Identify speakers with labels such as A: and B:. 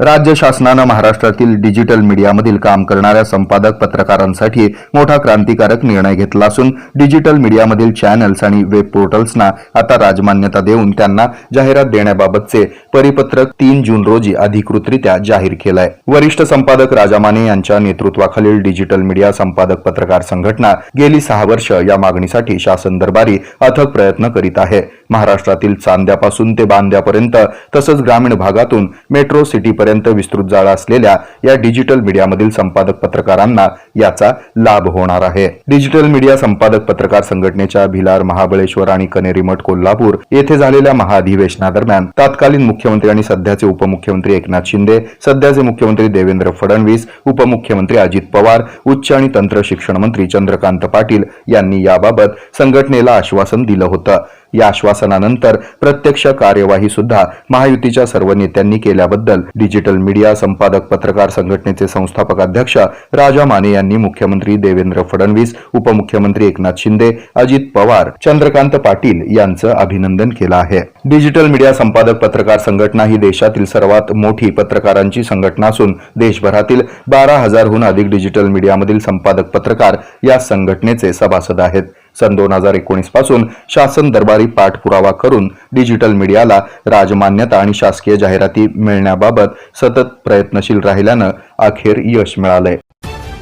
A: राज्य शासनानं महाराष्ट्रातील डिजिटल मीडियामधील काम करणाऱ्या संपादक पत्रकारांसाठी मोठा क्रांतिकारक निर्णय घेतला असून डिजिटल मीडियामधील चॅनल्स आणि वेब पोर्टल्सना आता राजमान्यता देऊन त्यांना जाहिरात देण्याबाबतचे परिपत्रक तीन जून रोजी अधिकृतरित्या जाहीर केलंय. वरिष्ठ संपादक राजा माने यांच्या नेतृत्वाखालील डिजिटल मीडिया संपादक पत्रकार संघटना गेली सहा वर्ष या मागणीसाठी शासन दरबारी अथक प्रयत्न करीत आहे. महाराष्ट्रातील चांद्यापासून ते बांद्यापर्यंत तसंच ग्रामीण भागातून मेट्रो सिटीपर्यंत विस्तृत जाळा असलेल्या या डिजिटल मीडियामधील संपादक पत्रकारांना याचा लाभ होणार आहे. डिजिटल मीडिया संपादक पत्रकार संघटनेच्या भिलार महाबळेश्वर आणि कनेरीमठ कोल्हापूर येथे झालेल्या महाअधिवेशनादरम्यान तत्कालीन मुख्यमंत्री आणि सध्याचे उपमुख्यमंत्री एकनाथ शिंदे सध्याचे मुख्यमंत्री देवेंद्र फडणवीस उपमुख्यमंत्री अजित पवार उच्च आणि तंत्र शिक्षण मंत्री चंद्रकांत पाटील यांनी याबाबत संघटनेला आश्वासन दिलं होतं. या आश्वासनानंतर प्रत्यक्ष कार्यवाही सुद्धा महायुतीच्या सर्व नेत्यांनी केल्याबद्दल डिजिटल मीडिया संपादक पत्रकार संघटनेचे संस्थापक अध्यक्ष राजा माने यांनी मुख्यमंत्री देवेंद्र फडणवीस उपमुख्यमंत्री एकनाथ शिंदे अजित पवार चंद्रकांत पाटील यांचं अभिनंदन केलं आहे. डिजिटल मीडिया संपादक पत्रकार संघटना ही देशातील सर्वात मोठी पत्रकारांची संघटना असून देशभरातील बारा हजारहून अधिक डिजिटल मीडियामधील संपादक पत्रकार या संघटनेचे सभासद आहेत. सन दोन हजार एकोणीसपासून शासन दरबारी पाठपुरावा करून डिजिटल मीडियाला राजमान्यता आणि शासकीय जाहिराती मिळण्याबाबत सतत प्रयत्नशील राहिल्यानं अखेर यश मिळालंय.